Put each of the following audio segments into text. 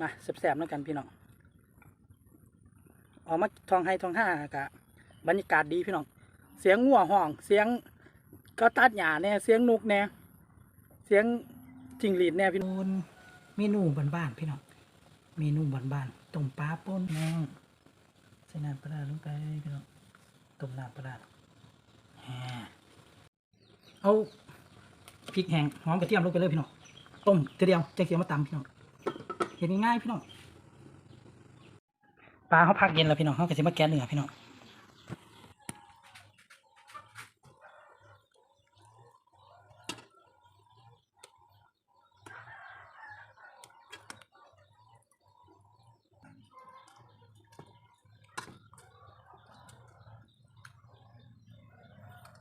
มาแสบๆแล้วกันพี่น้องออกมาทองให้ทองห้ากะบรรยากาศดีพี่น้อง เสียงงัวห้อง เสียงก็ตัดหญ้าแน่เสียงนกแน่เสียงจิงหรีดแน่พี่น้องเมนูบ้านๆพี่น้องเมนูบ้านๆต้มปลาป่นแมงใส่น้ำปลาลงไปพี่น้องต้มน้ำปลาร้าแหม่เอาพริกแห้งหอมกระเทียมลงไปเลยพี่น้องต้มทีเดียวจะเคี่ยวมาตำพี่น้อง ห็นง่ายๆพี่น้องปลาเขาพักเย็นแล้วพี่น้องเขาก็จะมาแกะเนื้อพี่น้อง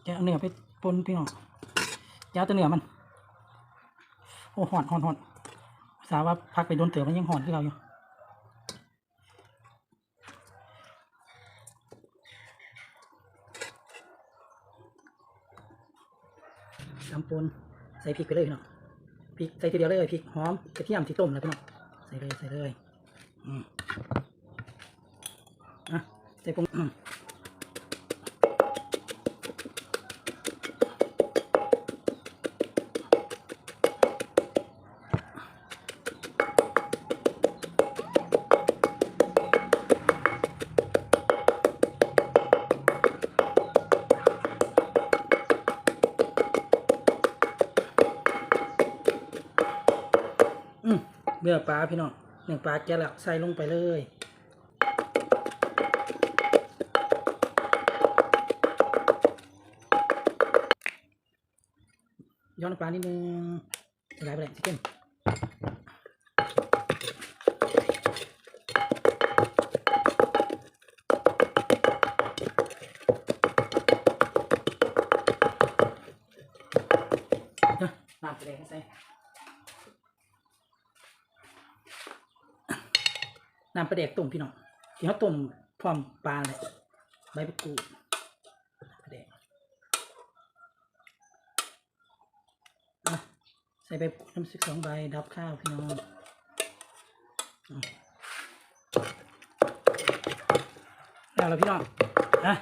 จะเอาเนื้อไปปนพี่น้องอยาวแต่เนื้อมัน โอ้หอนหอนหอน สาว่าพักไปโดนเตือมันยังหอนที่เราอยู่ตำปนใส่พริกไปเลยพี่น้องพริกใส่ทีเดียวเลยพริกหอมกระเทียมที่ต้มแล้วพี่น้องใส่เลยใส่เลยอืมอะใส่ปรุง เนื้อปลาพี่น้องเนื้อปลาแกะแล้วใส่ลงไปเลยย้อนปลานิดนึงใส่ไปเลยชิคเก้นนะน้ำไปเลยใส่ น้ำปลาแดกต้มพี่น้องที่เขาต้มพร้อมปลาเลยใบมะกรูดปลาแดกอะใส่ใบน้ำซิกสองใบดับข้าวพี่น้องแล้วพี่น้องอะ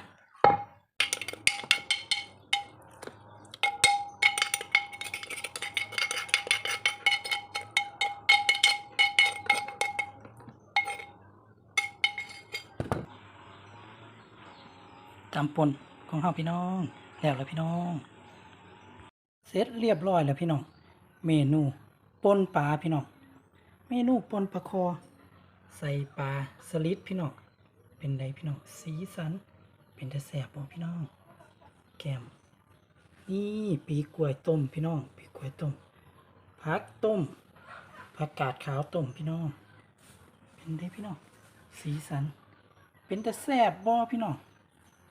จำปนของเฮาพี่น้อง แล้วแล้วพี่น้อง เสร็จเรียบร้อยแล้วพี่น้อง เมนูปนปลาพี่น้อง เมนูปนปลาคอ ใส่ปลาสลิดพี่น้อง เป็นไดพี่น้อง สีสัน เป็นแต่แสบบ่พี่น้อง แกมนี่ปีกล้วยต้มพี่น้อง ปีกล้วยต้มผักต้มผักกาดขาวต้มพี่น้อง เป็นไดพี่น้อง สีสัน เป็นแต่แสบบ่พี่น้อง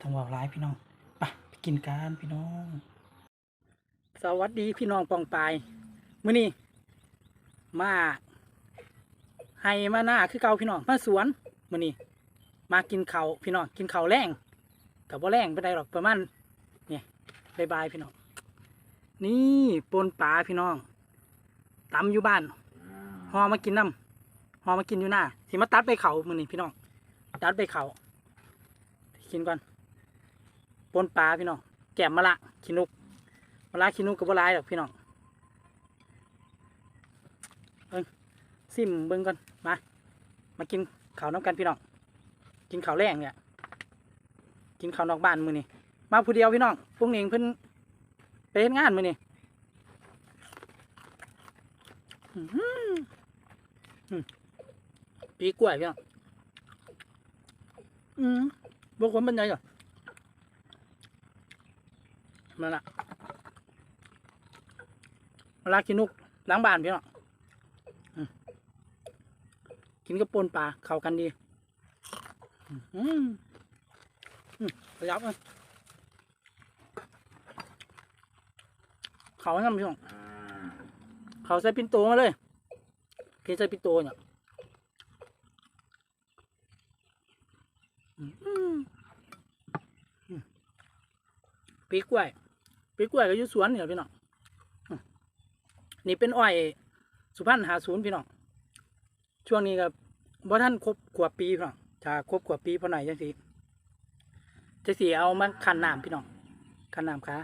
ต้องว่าร้ายพี่น้องไปไปกินกันพี่น้อง สวัสดีพี่น้องปองปายมื้อนี้มาให้มาหน้าคือเก่าพี่น้องมาสวนมื้อนี้มากินเขาพี่น้องกินเขาแรงกับว่าแรงไม่ได้หรอกประมาณเนี่ยบายบายพี่น้องนี่ปนปลาพี่น้องตำอยู่บ้านหอมากินน้ำหอมากินอยู่หน้าที่มาตัดไปเขามื้อนี้พี่น้องตัดไปเขากินก่อน ปนปลาพี่น้องแกมมะละขี้นุกเวลาขี้นูกกับวลายดอกพี่น้องเบิ่งซิมเบิ่งก่อนมามากินข้าวน้ำกันพี่น้องกินข้าวแรงเนี่ยกินข้าวนอกบ้านมือนี่มาผู้เดียวพี่น้องพรุ่งนี้เพิ่นไปเฮ็ดงานมือนี่อื้อหืออืมปีกล้วยพี่น้องอืมบกคนเป็นไงก่อน มาละเวลากินนุกล้างบานพี่เนาะกินกับปนปลาเข้ากันดีอืมอืมประยับเลยเขาให้กันพี่น้องเขาใส่ปินโตมาเลยกินใส่ปินโตเนี่ยอืมอืมอืมปีกล้ว ยปีกล้วยก็อยู่สวนเนี่ยพี่น้องนี่เป็นอ้อยสุพรรณหาศูนย์พี่น้องช่วงนี้ครับบ่ท่านครบขวบปีพี่น้องถ้าครบขวบปีพอไหนจังสิจังสิเอามาคันน้ำพี่น้องคันน้ำขา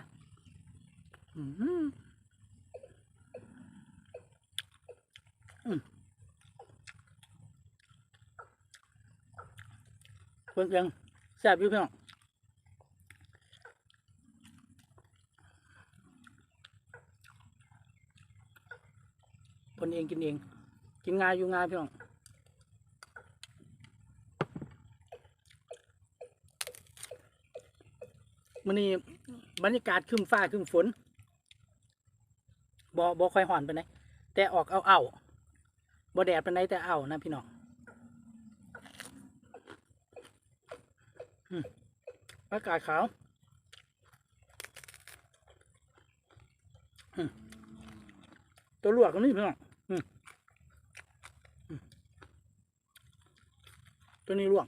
อืมอืมเพิ่งยังแซ่บอยู่พี่น้อง เองกินเอง กินง่ายอยู่ง่ายพี่น้องมันนี้บรรยากาศครึ้มฟ้าครึ้มฝนบอบอค่อยห่อนไปไหนแต่ออกเอาเอาบอแดดไปไหนแต่เอานะพี่น้องอากาศขาวตัวลวกกันนี่พี่น้อง ตัวนี้ลวก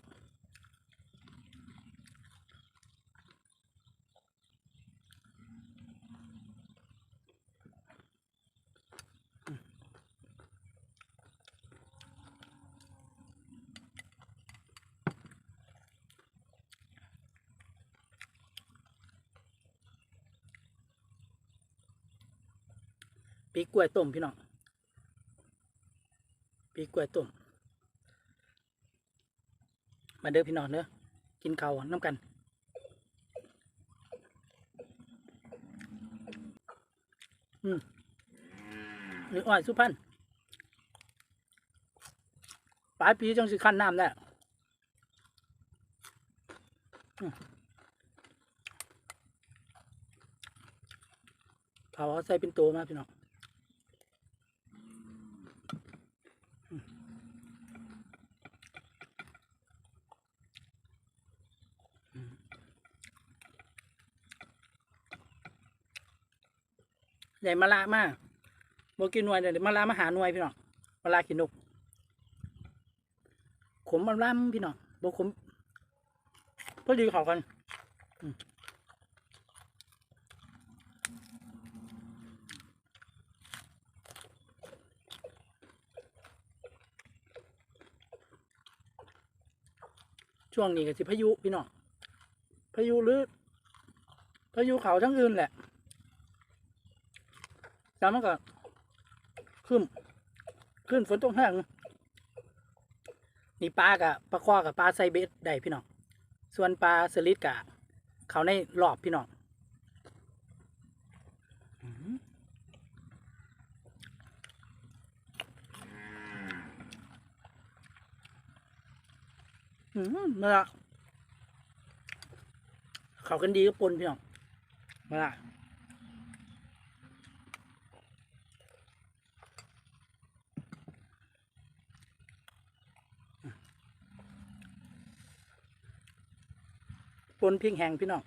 ปีกล้วยต้มพี่น้อง ล้วยต้มมาเด้อพี่น้องเด้อกินเขาน้ำกัน อืมหรืออ้อยสุพรรณปลายปีจังสิขั้นน้ำได้อืมเขาเอาใส่เป็นตัวมาพี่น้อง ใหญ่มาละมากบกินหน่วยเดี๋ยวมาละมาหาหน่วยพี่น้องมาละกินนกขมมันล่ำพี่น้องโบขมพอดีเขากันช่วงนี้ก็สิพายุพี่น้องพายุหรือพายุเขาทั้งอื่นแหละ แล้วมันก็ขึ้นขึ้นฝนตกแห้งนี่ปลากับปลาคอกับปลาไซเบสได้พี่น้อง ส่วนปลาสลิดกับเขาในรอบพี่น้องอืมมาละเขากันดีก็ปนพี่น้องมาละ นพริกแห้งพี่น้อง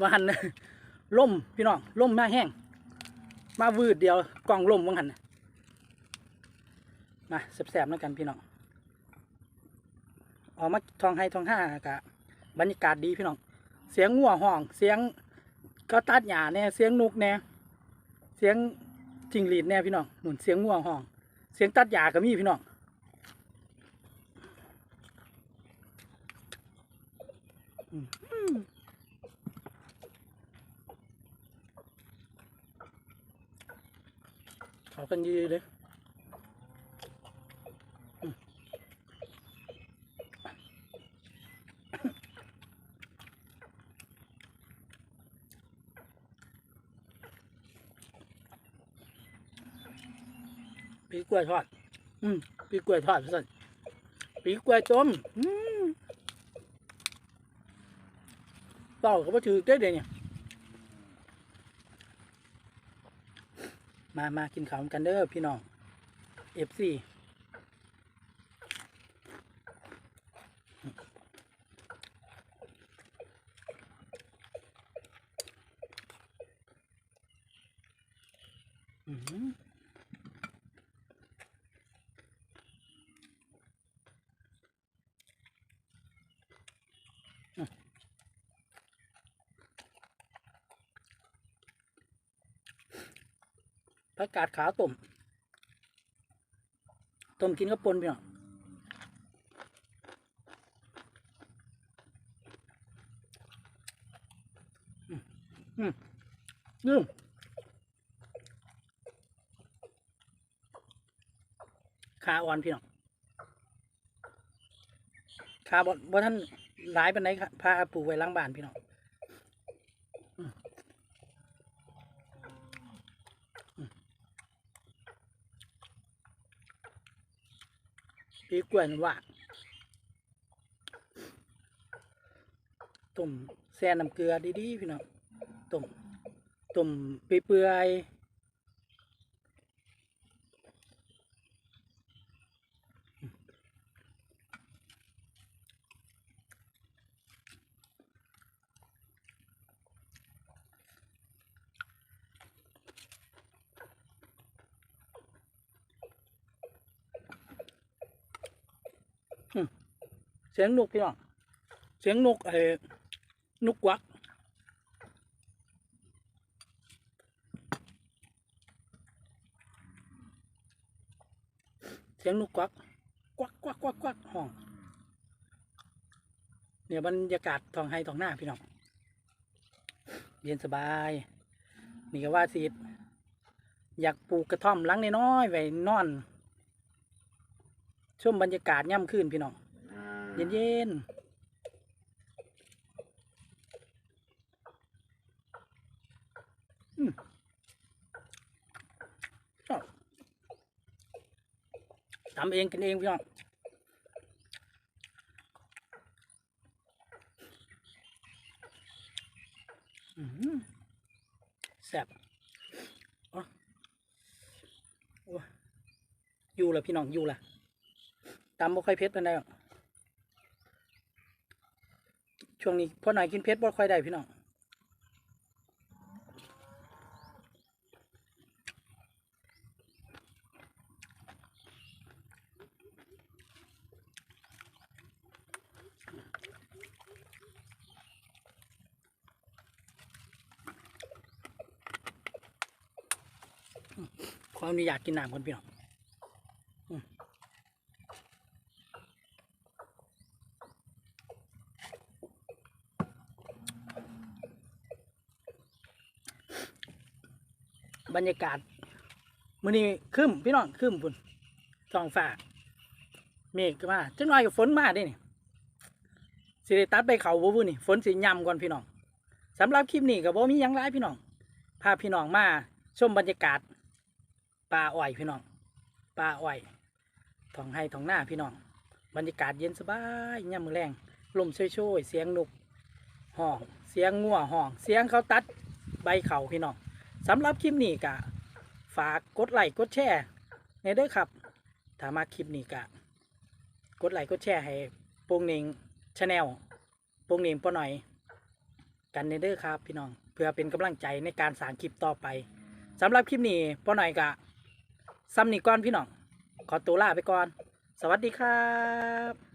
ว่าหันล่มพี่น้องล่มมาแห้ง มาวืดเดียวกล่องล่มว่าหันน่ะมาแสบๆแล้วกันพี่น้องออกมาทองให้ทองห้ากะบรรยากาศดีพี่น้อง เสียงงัวห้อง เสียงก็ตัดหญ้าแน่เสียงนกแน่เสียงจิงหรีดแน่พี่น้องหนุนเสียงงัวห้อง เสียงตัดหญ้าก็มีพี่น้องอืม เขา กันดีเลยปีกล้วยทอด อืมปีกล้วยทอดสั่นปีกล้วยต้ม อืมเต่าก็บ่ถือได้เดียวนี้ มามากินข้าวกันเด้อพี่น้องเอฟซีอืม ผักกาดขาวต้มต้มกินกับปนพี่น้องอืมอืมขาอ่อนพี่น้องขาบดบ่ท่านหลายเป็นไหนพาปลูกไว้ล้างบ้านพี่น้องอืมอืม ปีกล้วยหวานต้มแซ่น้ำเกลือดีๆพี่น้องต้มต้มเปื่อยๆ เสียงนกพี่น้องเสียงนกเอ้นกวักเสียงนกกวักกวักกวักกวักกวักห้องเนี่ยบรรยากาศท้องไห้ท้องหน้าพี่น้องเย็นสบาย นี่ก็ว่าสิอยากปลูกกระท่อมหลังน้อยๆไว้นอนชมบรรยากาศย่ำขึ้นพี่น้อง เย็นเย็นๆทำเองกันเองพี่น้องแซ่บอ๋ออยู่ละพี่น้องอยู่ละตำบ่ค่อยเผ็ดปานใดหรอก ช่วงนี้พ่อหน่อยกินเพชรบ่ค่อยได้พี่น้องขออนุญาตกินน้ำก่อนพี่น้องอืม บรรยากาศมื้อนี้ครึ้มพี่น้องครึ้มพุ่นท้องฟ้าเมฆก็มาจังหน่อยก็ฝนมาได้นี่สิได้ตัดไปเขาบ่บุนี่ฝนสิย่ำก่อนพี่น้องสำหรับคลิปนี้ก็บ่มีหยังหลายพี่น้องพาพี่น้องมาชมบรรยากาศป่าอ้อยพี่น้องป่าอ้อยท้องไห้ท้องหน้าพี่น้อง บรรยากาศเย็นสบายย่ำมือแรงลมช่วยๆเสียงนกห้อง เสียงงัวห้อง เสียงเขาตัดใบเขาพี่น้อง สำหรับคลิปนี้กะฝากกดไลค์กดแชร์ในเด้อครับ ถ้ามาคลิปนี้กะกดไลค์กดแชร์ให้โปงเนงชาแนลโปงเนงปอหน่อย กันในเด้อครับ พี่น้องเพื่อเป็นกำลังใจในการสร้างคลิปต่อไปสำหรับคลิปนี้ปอหน่อยกะซ้ำนี่ก่อนพี่น้องขอตัวลาไปก่อน สวัสดีครับ